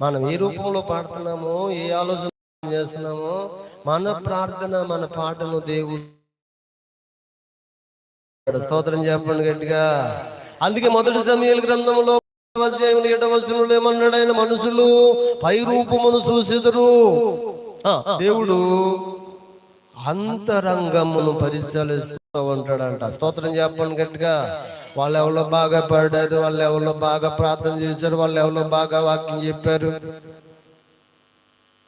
మనం ఏ రూపంలో పాడుతున్నామో ఏ ఆలోచన చేస్తున్నామో మన ప్రార్థన మన పాటను దేవుడు స్తోత్రం చెప్పండి గట్టిగా. అందుకే మొదటి సమయాల గ్రంథంలో అధ్యాయం ఏట ఏమన్నాడు ఆయన? మనుషులు పై రూపమును చూసిదురు. దేవుడు అంతరంగమును పరిశీలిస్తూ ఉంటాడంట. స్తోత్రం చెప్పండి గట్టిగా. వాళ్ళు ఎవరో బాగా పడారు వాళ్ళు ఎవరో బాగా ప్రార్థన చేశారు వాళ్ళు ఎవరో బాగా వాక్యం చెప్పారు.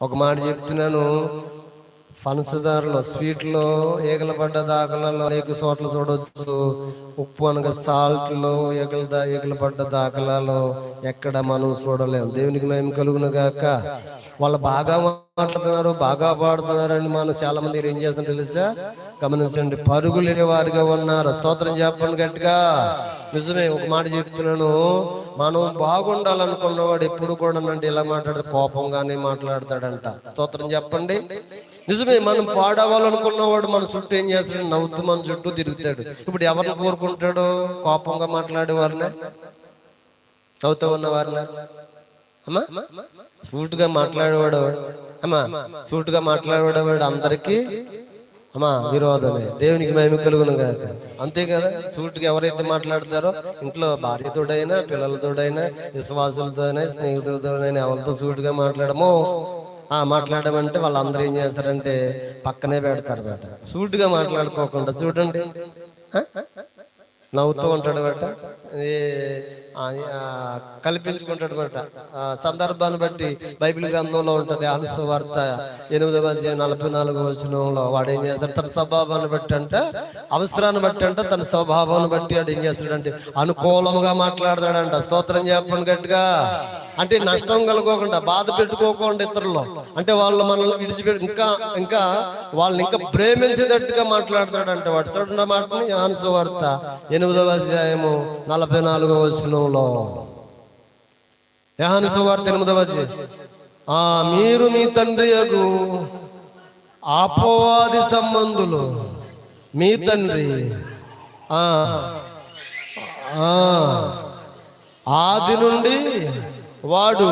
ఒక మాట చెప్తున్నాను పంచదారలో స్వీట్లో ఈగల పడ్డ దాఖలలో అనేక చోట్ల చూడవచ్చు ఉప్పు అనగా సాల్ట్లో ఈగల దా పడ్డ దాఖలాలో ఎక్కడ మనం చూడలేము దేవునికి మేము కలుగును గాక. వాళ్ళు బాగా మాట్లాడుతున్నారు బాగా పాడుతున్నారని మనం చాలా మంది ఏం చేస్తాం తెలుసా? గమనించండి పరుగు లేని వారిగా ఉన్నారు. స్తోత్రం చెప్పండి గట్టిగా. నిజమే ఒక మాట చెప్తున్నాను. మనం బాగుండాలనుకున్నవాడు ఎప్పుడు కూడా నండి ఇలా మాట్లాడితే కోపంగానే మాట్లాడతాడంట. స్తోత్రం చెప్పండి. నిజమే మనం పాడవాలనుకున్నవాడు మన చుట్టూ ఏం చేస్తాడు? నవ్వుతూ మన చుట్టూ తిరుగుతాడు. ఇప్పుడు ఎవరిని కోరుకుంటాడు? కోపంగా మాట్లాడే వారినే చదువుతూ ఉన్న వారిని అమ్మా సూటుగా మాట్లాడేవాడు అమ్మా సూటుగా మాట్లాడేవాడు వాడు అందరికీ? అమ్మా విరోధమే. దేవునికి మేము కలుగును కాక అంతే కదా? సూటుగా ఎవరైతే మాట్లాడతారో ఇంట్లో భార్యతోడైనా పిల్లలతోడైనా విశ్వాసులతోనైనా స్నేహితులతోనైనా ఎవరితో సూటుగా మాట్లాడమో ఆ మాట్లాడమంటే వాళ్ళందరూ ఏం చేస్తారంటే పక్కనే పెడతారు బేట. సూటుగా మాట్లాడుకోకుండా చూడండి. నవ్వుతూ ఉంటాడు బట్ట కల్పించుకుంటాడు బట్ట సందర్భాన్ని బట్టి బైబిల్ గ్రంథంలో ఉంటుంది ఆలస్య వార్త ఎనిమిదవ అధ్యాయం నలభై నాలుగు వచనంలో వాడు ఏం చేస్తాడు? తన స్వభావాన్ని బట్టి అంటే అవసరాన్ని బట్టి అంటే తన స్వభావాన్ని బట్టి వాడు ఏం చేస్తాడంటే అనుకూలంగా మాట్లాడతాడంట. స్తోత్రం చెప్పండి గట్టిగా. అంటే నష్టం కలగకుండా బాధ పెట్టుకోకుండా ఇతరులు అంటే వాళ్ళు మనల్ని విడిచిపెట్టి ఇంకా ఇంకా వాళ్ళని ఇంకా ప్రేమించేటట్టుగా అంటే వాడు. చూడండి ఆ మాటని ఆనుసు వార్త ఎనిమిదవ అధ్యాయము నలభై నాలుగవ వచనంలో. యాహాను సువార్త ఎనిమిదవ ఆ మీరు మీ తండ్రి యగు అపవాది సంబంధులు మీ తండ్రి ఆ, ఆది నుండి వాడు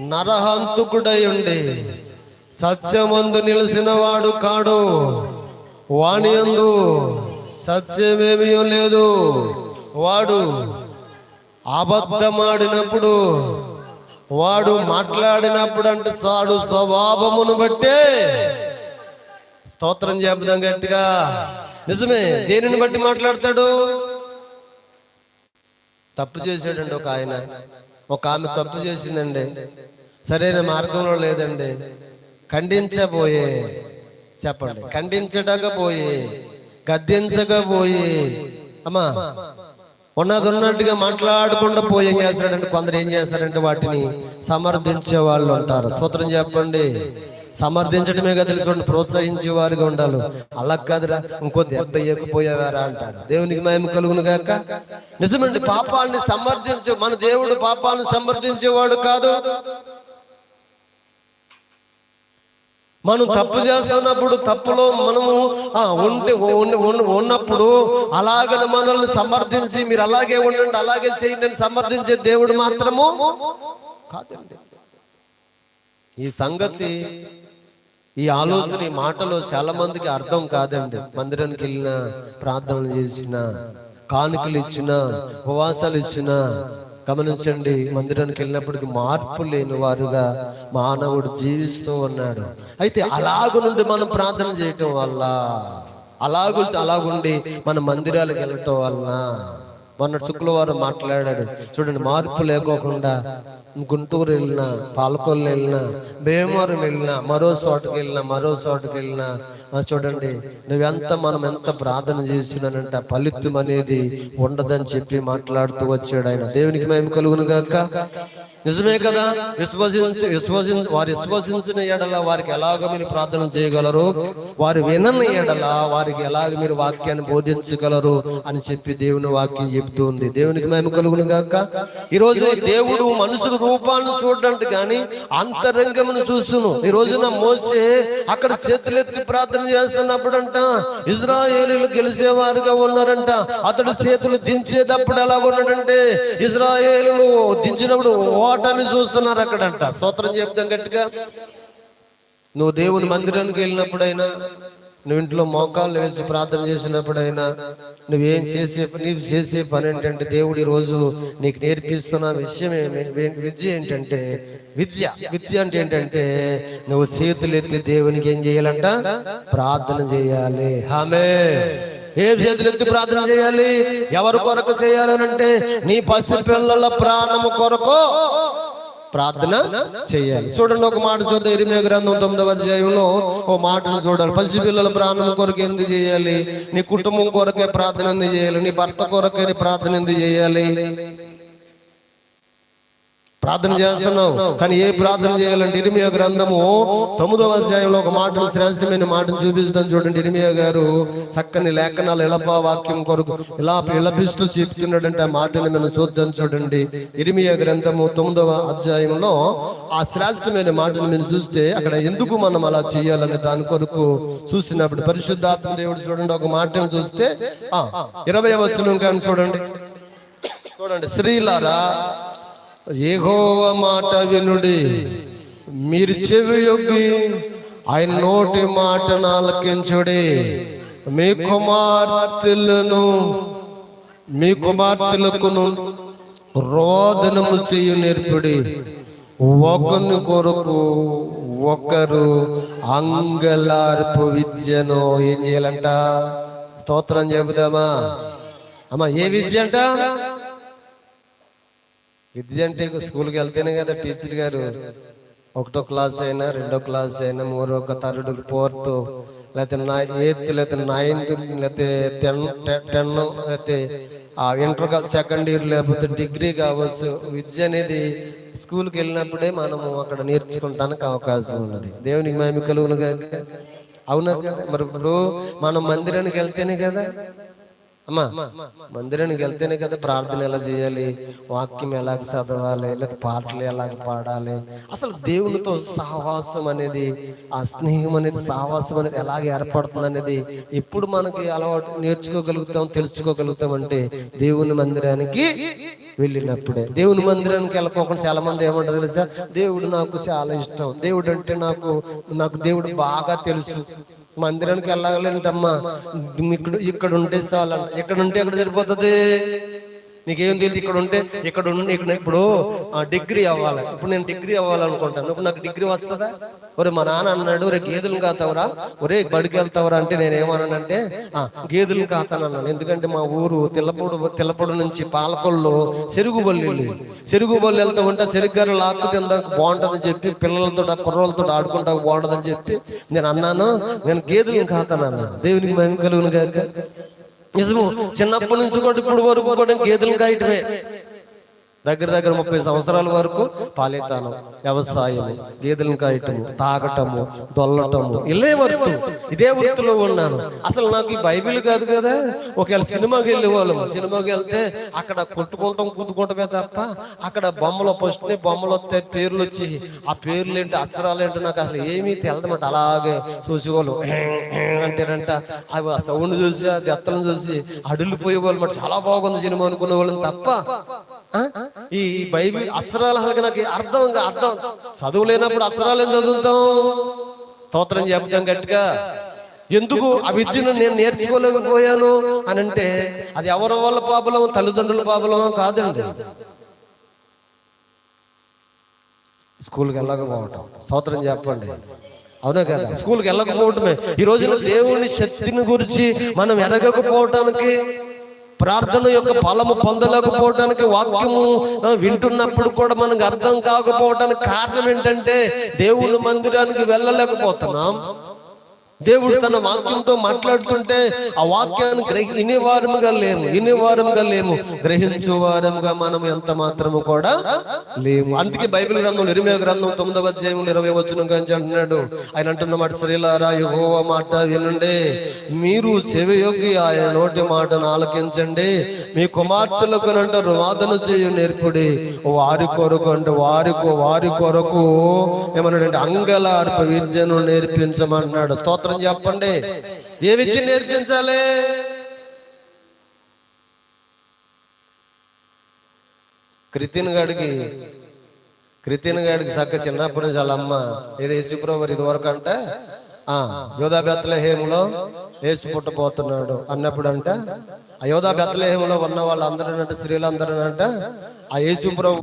నరహంతుకుడై ఉండి సత్యమందు నిలిచిన వాడు కాడు. వాణి యందు సత్యమేమీ లేదు. వాడు అబద్ధమాడినప్పుడు వాడు మాట్లాడినప్పుడు అంటే సాడు స్వభావమును బట్టే స్తోత్రం చెబుదాం గట్టిగా. నిజమే దేనిని బట్టి మాట్లాడతాడు? తప్పు చేశాడండి ఒక ఆయన. ఒక ఆమె తప్పు చేసిందండి. సరైన మార్గంలో లేదండి. ఖండించబోయే చెప్పండి. ఖండించడకపోయి గద్దించకపోయి. అమ్మా ఉన్నది ఉన్నట్టుగా మాట్లాడకుండా పోయి ఏం చేస్తారంటే కొందరు ఏం చేస్తారంటే వాటిని సమర్థించే వాళ్ళు ఉంటారు. సూత్రం చెప్పండి. సమర్థించడమే కదా తెలుసు ప్రోత్సహించే వారిగా ఉండాలి. అలా కాదురా ఇంకో దెబ్బ ఎక్కిపోయేవారా అంటారు. దేవునికి మేము కలుగును గాక. నిజమండి పాపాలని సమర్థించే మన దేవుడు పాపాలను సమర్థించేవాడు కాదు. మనం తప్పు చేస్తున్నప్పుడు తప్పులో మనము ఉండి- ఉన్నప్పుడు అలాగ మనల్ని సమర్థించి మీరు అలాగే ఉండండి అలాగే చేయండి అని సమర్థించే దేవుడు మాత్రము కాదండి. ఈ సంగతి ఈ ఆలోచన ఈ మాటలో చాలా మందికి అర్థం కాదండి. మందిరానికి వెళ్ళిన ప్రార్థనలు చేసిన కానుకలు ఇచ్చిన ఉపవాసాలు ఇచ్చిన గమనించండి మందిరానికి వెళ్ళినప్పటికీ మార్పు లేని వారుగా మానవుడు జీవిస్తూ ఉన్నాడు. అయితే అలాగ నుండి మనం ప్రార్థన చేయటం వల్ల అలాగు అలాగుండి మన మందిరాలకు వెళ్ళటం వల్ల మొన్న శుక్రవారం మాట్లాడాడు చూడండి మార్పు లేకోకుండా గుంటూరు వెళ్ళినా పాలకొల్లు వెళ్ళినా భీమవరం వెళ్ళినా మరో చోటకి వెళ్ళినా మరో చోటకి వెళ్ళినా చూడండి నువ్వెంత మనం ఎంత ప్రార్థన చేసినానంటే ఆ ఫలితం అనేది ఉండదని చెప్పి మాట్లాడుతూ వచ్చాడు ఆయన. దేవునికి మేము కలుగును గాక. నిజమే కదా? విశ్వసించ విశ్వసించ వారు విశ్వసించిన ఎడల వారికి ఎలాగ మీరు ప్రార్థన చేయగలరు? వారు వినని ఎడల వారికి ఎలాగ మీరు వాక్యాన్ని బోధించగలరు అని చెప్పి దేవుని వాక్యం చెబుతుంది దేవునికి మేము కలుగును గాక. ఈ రోజు దేవుడు మనుషులు రూపాన్ని చూడండి కానీ అంతరంగమును చూసును. ఈ రోజున మోసే అక్కడ చేతులెత్తి ప్రార్థన చేస్తున్నప్పుడు అంట ఇజ్రాయేలీలు గెలిచేవారుగా ఉన్నారంట. అతడు చేతులు దించేటప్పుడు ఎలా ఉన్నాడంటే ఇజ్రాయేలు దించినప్పుడు ఓటమి చూస్తున్నారు అక్కడంట. స్తోత్రం చెప్తాం గట్టిగా. నువ్వు దేవుని మందిరానికి వెళ్ళినప్పుడైనా నువ్వు ఇంట్లో మోకాళ్ళు వేసి ప్రార్థన చేసినప్పుడైనా నువ్వేం చేసే నీవు చేసే పని ఏంటంటే దేవుడు ఈరోజు రోజు నీకు నేర్పిస్తున్న విషయం ఏమి విద్య ఏంటంటే విద్య. విద్య అంటే ఏంటంటే నువ్వు చేతులు ఎత్తి దేవునికి ఏం చేయాలంట? ప్రార్థన చేయాలి. ఆమె ఏం చేతులెత్తి ప్రార్థన చేయాలి? ఎవరి కొరకు చేయాలనంటే నీ పసి పిల్లల ప్రాణము కొరకు ప్రార్థన చేయాలి. చూడండి ఒక మాట చూద్దాం. ఇరిమే గ్రంథం తొమ్మిదవ అధ్యాయంలో ఓ మాటను చూడాలి. పసిపిల్లల ప్రాణం కొరకు ఎందుకు చేయాలి? నీ కుటుంబం కొరకే ప్రార్థన ఎందుకు చేయాలి? నీ భర్త కొరకే ప్రార్థన ఎందుకు చేయాలి? ప్రార్థన చేస్తున్నావు. కానీ ఏ ప్రార్థన చేయాలంటే ఇరిమియా గ్రంథము తొమ్మిదవ అధ్యాయంలో ఒక మాటను శ్రేష్టమైన మాటను చూపిస్తాను చూడండి. ఇరిమియా గారు చక్కని లేఖనాలు ఇలపా వాక్యం కొరకు ఇలా విలపిస్తూ చెప్తున్నాడంటే ఆ మాటని మనం చూద్దాం చూడండి. ఇరిమియా గ్రంథము తొమ్మిదవ అధ్యాయంలో ఆ శ్రేష్టమైన మాటను మీరు చూస్తే అక్కడ ఎందుకు మనం అలా చేయాలని దాని కొరకు చూసినప్పుడు పరిశుద్ధాత్మ దేవుడు చూడండి ఒక మాటను చూస్తే ఇరవై వచనం కానీ చూడండి. చూడండి. స్త్రీలారా ఏహోవ మాట వినుడి. మీరు చెవి యొగ్గి ఆయన నోటి మాట నాలకించుడి. మీ కుమార్తెలను మీ కుమార్తెలకును రోదనము చేయు నేర్పుడి. ఒకరిని కొరకు ఒకరు అంగలార్పు విద్యను ఏం చేయాలంట? స్తోత్రం చెబుదామా? అమ్మా ఏ విద్య అంట? విద్య అంటే స్కూల్కి వెళ్తేనే కదా టీచర్ గారు. ఒకటో క్లాస్ అయినా రెండో క్లాస్ అయినా మూడో ఒక థర్డ్ ఫోర్త్ లేకపోతే నా ఎయిత్ లేకపోతే నైన్త్ లేకపోతే టెన్ టెన్ లేకపోతే ఆ ఇంటర్ సెకండ్ ఇయర్ లేకపోతే డిగ్రీ కావచ్చు. విద్య అనేది స్కూల్కి వెళ్ళినప్పుడే మనము అక్కడ నేర్చుకుంటానికి అవకాశం ఉన్నది. దేవునికి మేము కలుగును కదా అవునా కదా? మరి ఇప్పుడు మనం మందిరానికి వెళ్తేనే కదా అమ్మా మందిరానికి వెళ్తేనే కదా ప్రార్థన ఎలా చేయాలి? వాక్యం ఎలాగ చదవాలి? లేదా పాటలు ఎలాగ పాడాలి? అసలు దేవునితో సహవాసం అనేది ఆ స్నేహం అనేది సహవాసం అనేది ఎలాగ ఏర్పడుతుంది అనేది ఎప్పుడు మనకి అలవాటు నేర్చుకోగలుగుతాం తెలుసుకోగలుగుతాం అంటే దేవుని మందిరానికి వెళ్ళినప్పుడే. దేవుని మందిరానికి వెళ్ళకోకుండా చాలా మంది ఏమంటారు తెలుసా? దేవుడు నాకు చాలా ఇష్టం. దేవుడు అంటే నాకు నాకు దేవుడు బాగా తెలుసు. మందిరానికి వెళ్ళగలేంటమ్మా ఇక్కడ ఇక్కడ ఉంటే చాలంట. ఇక్కడ ఉంటే ఎక్కడ సరిపోతుంది. నీకేం తెలియదు ఇక్కడ ఉంటే ఇక్కడ ఉండి ఇక్కడ ఇప్పుడు డిగ్రీ అవ్వాలి. ఇప్పుడు నేను డిగ్రీ అవ్వాలనుకుంటాను. ఇప్పుడు నాకు డిగ్రీ వస్తుందా? ఒరే మా నాన్న అన్నాడు ఒరే గేదెలు కాతావురా. ఒరే బడికి వెళ్తావురా అంటే నేను ఏమన్నానంటే ఆ, గేదెలు కాతానన్నాను. ఎందుకంటే మా ఊరు తెల్లపొడు తెల్లపొడు నుంచి పాలకొల్లు చెరుగు బల్లి చెరుగు బల్లి వెళ్తా ఉంటే చెరుగ్గారు లాక్కు తిందాక బాగుంటుందని చెప్పి పిల్లలతో ఆ కుర్రలతో ఆడుకుంటా బాగుంటుందని చెప్పి నేను అన్నాను నేను గేదెలను కాతానన్నాను. దేవునికి మేము కలుగును గాక. నిజము చిన్నప్పటి నుంచి కూడా ఇప్పుడు వరకు కూడా గేదెలు కాయటమే. దగ్గర దగ్గర ముప్పై సంవత్సరాల వరకు పాలితానం వ్యవసాయం గేదెలను కాయటము తాగటము దొల్లటము ఇల్లే వృత్తు ఇదే వృత్తిలో ఉన్నాను. అసలు నాకు ఈ బైబిల్ కాదు కదా. ఒకవేళ సినిమాకి వెళ్ళే వాళ్ళము సినిమాకి వెళ్తే అక్కడ కొట్టుకుంటాం కుద్దుకుంటమే తప్ప అక్కడ బొమ్మలు ఫస్ట్ బొమ్మలు వస్తే పేర్లు వచ్చి ఆ పేర్లు ఏంటి అక్షరాలు ఏంటో నాకు అసలు ఏమీ తెలదమాట అలాగే చూసేవాళ్ళు అంటేనంట. అవి ఆ సౌండ్ చూసి ఆ దెత్తలను చూసి అడులిపోయేవాళ్ళు మాట చాలా బాగుంది సినిమా అనుకునే వాళ్ళని తప్ప. ఈ బైబిల్ అక్షరాలు నాకు అర్థం అర్థం. చదువు లేనప్పుడు అక్షరాలు ఏం చదువుతాం? స్తోత్రం చెప్తాం గట్టిగా. ఎందుకు? ఆ విద్యను నేను నేర్చుకోలేకపోయాను అని అంటే అది ఎవరి వల్ల పాపలం తల్లిదండ్రుల పాపలం కాదండి. స్కూల్కి వెళ్ళకపోవటం స్తోత్రం చెప్పండి. అవునా కదా? స్కూల్కి వెళ్ళకపోవటమే ఈ రోజున దేవుని శక్తిని గురించి మనం ఎదగకపోవటానికి ప్రార్థన యొక్క ఫలము పొందలేకపోవడానికి వాక్యము వింటున్నప్పుడు కూడా మనకు అర్థం కాకపోవడానికి కారణం ఏంటంటే దేవుని మందిరానికి వెళ్ళలేకపోతున్నాం. దేవుడు తన వాక్యంతో మాట్లాడుతుంటే ఆ వాక్యాన్ని గ్రహి వినేవారముగా లేము వినేవారముగా లేము. గ్రహించు వారముగా మనం ఎంత మాత్రము కూడా లేము. అందుకే బైబిల్ గ్రంథం ఇరిమే గ్రంథం తొమ్మిదవ అధ్యాయంలో ఇరవై వచ్చిన గురించి అంటున్నాడు. ఆయన అంటున్న మాట శ్రీలారా యెహోవా మాట వినండి. మీరు చెవియొగ్గి ఆయన నోటి మాటను ఆలకించండి. మీ కుమార్తెలకు అంటారు వాదన చేయు నేర్పుడి. వారి కొరకు అంటే వారికో వారి కొరకు ఏమన్నాడంటే అంగలార్ప విద్యను నేర్పించమన్నాడు. స్తోత్ర చెప్పండి. ఏ విద్య నేర్పించాలి? క్రితిన్ గడికి క్రితిన్ గడికి చక్క చిన్నప్పటి నుంచి వాళ్ళ అమ్మ ఏదో యేసుప్రభు ఇది వరకు అంటే ఆ యోధా బెత్తలహేములో యేసు పుట్టబోతున్నాడు అన్నప్పుడు అంటే ఆ యోధా బెత్తలహేములో ఉన్న వాళ్ళందరూ అంటే స్త్రీలందరూ అంటే ఆ యేసుప్రభు